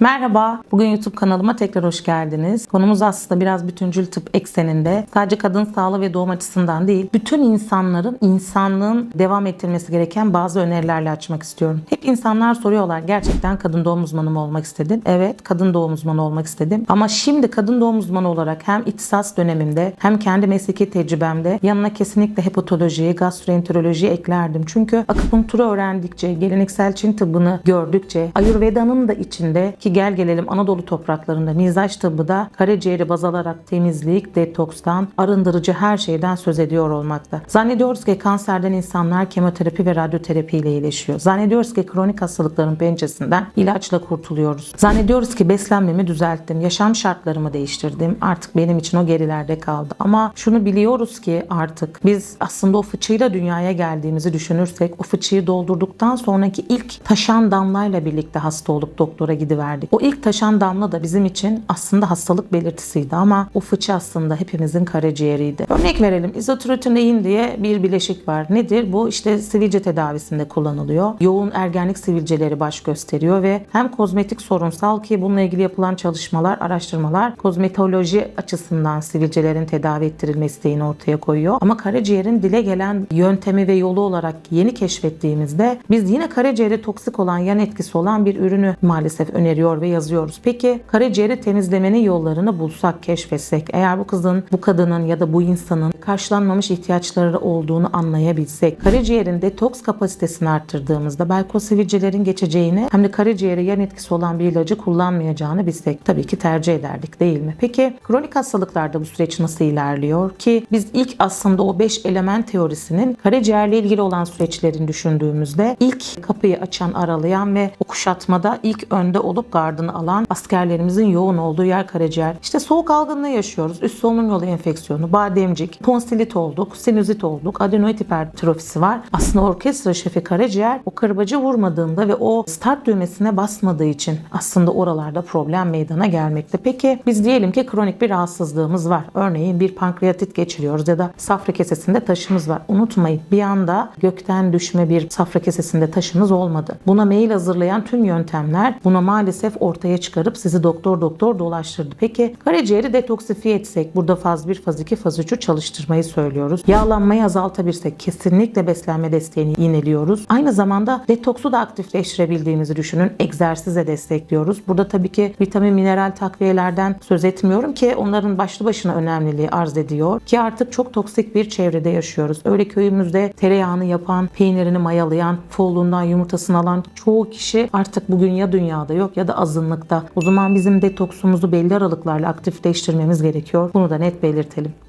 Merhaba, bugün YouTube kanalıma tekrar hoş geldiniz. Konumuz aslında biraz bütüncül tıp ekseninde. Sadece kadın sağlığı ve doğum açısından değil, bütün insanların, insanlığın devam ettirmesi gereken bazı önerilerle açmak istiyorum. Hep insanlar soruyorlar, gerçekten kadın doğum uzmanı mı olmak istedin? Evet, kadın doğum uzmanı olmak istedim. Ama şimdi kadın doğum uzmanı olarak hem ihtisas dönemimde hem kendi mesleki tecrübemde yanına kesinlikle hepatolojiyi, gastroenterolojiyi eklerdim. Çünkü akupunkturu öğrendikçe, geleneksel Çin tıbbını gördükçe, Ayurveda'nın da içinde ki gel gelelim Anadolu topraklarında mizaç tıbbı da karaciğeri baz alarak temizlik, detokstan, arındırıcı her şeyden söz ediyor olmakta. Zannediyoruz ki kanserden insanlar kemoterapi ve radyoterapi ile iyileşiyor. Zannediyoruz ki kronik hastalıkların pençesinden ilaçla kurtuluyoruz. Zannediyoruz ki beslenmemi düzelttim, yaşam şartlarımı değiştirdim. Artık benim için o gerilerde kaldı. Ama şunu biliyoruz ki artık biz aslında o fıçıyla dünyaya geldiğimizi düşünürsek o fıçıyı doldurduktan sonraki ilk taşan damlayla birlikte hasta olup doktora gidiverdik. O ilk taşan damla da bizim için aslında hastalık belirtisiydi ama o fıçı aslında hepimizin karaciğeriydi. Örnek verelim izotrutinein diye bir bileşik var. Nedir? Bu işte sivilce tedavisinde kullanılıyor. Yoğun ergenlik sivilceleri baş gösteriyor ve hem kozmetik sorunsal ki bununla ilgili yapılan çalışmalar, araştırmalar kozmetoloji açısından sivilcelerin tedavi ettirilme isteğini ortaya koyuyor. Ama karaciğerin dile gelen yöntemi ve yolu olarak yeni keşfettiğimizde biz yine karaciğere toksik olan yan etkisi olan bir ürünü maalesef öneriyor ve yazıyoruz. Peki karaciğeri temizlemenin yollarını bulsak, keşfetsek, eğer bu kızın, bu kadının ya da bu insanın karşılanmamış ihtiyaçları olduğunu anlayabilsek, karaciğerin detoks kapasitesini arttırdığımızda belki o sivilcelerin geçeceğini hem de karaciğere yan etkisi olan bir ilacı kullanmayacağını bilsek tabii ki tercih ederdik değil mi? Peki kronik hastalıklarda bu süreç nasıl ilerliyor ki biz ilk aslında o 5 element teorisinin karaciğerle ilgili olan süreçlerini düşündüğümüzde ilk kapıyı açan, aralayan ve o kuşatmada ilk önde olup gardını alan askerlerimizin yoğun olduğu yer karaciğer. İşte soğuk algınlığı yaşıyoruz. Üst solunum yolu enfeksiyonu, bademcik, tonsilit olduk, sinüzit olduk, adenoid hipertrofisi var. Aslında orkestra şefi karaciğer o kırbacı vurmadığında ve o start düğmesine basmadığı için aslında oralarda problem meydana gelmekte. Peki biz diyelim ki kronik bir rahatsızlığımız var. Örneğin bir pankreatit geçiriyoruz ya da safra kesesinde taşımız var. Unutmayın bir anda gökten düşme bir safra kesesinde taşınız olmadı. Buna mail hazırlayan tüm yöntemler buna maalesef ortaya çıkarıp sizi doktor doktor dolaştırdı. Peki karaciğeri detoksifiye etsek burada faz 1, faz 2, faz 3'ü çalıştırmayı söylüyoruz. Yağlanmayı azaltabilsek kesinlikle beslenme desteğini yineliyoruz. Aynı zamanda detoksu da aktifleştirebildiğimizi düşünün. Egzersize destekliyoruz. Burada tabii ki vitamin mineral takviyelerden söz etmiyorum ki onların başlı başına önemliliği arz ediyor. Ki artık çok toksik bir çevrede yaşıyoruz. Öyle köyümüzde tereyağını yapan, peynirini mayalayan, folluğundan yumurtasını alan çoğu kişi artık bugün ya dünyada yok ya da azınlıkta. O zaman bizim detoksumuzu belli aralıklarla aktifleştirmemiz gerekiyor. Bunu da net belirtelim.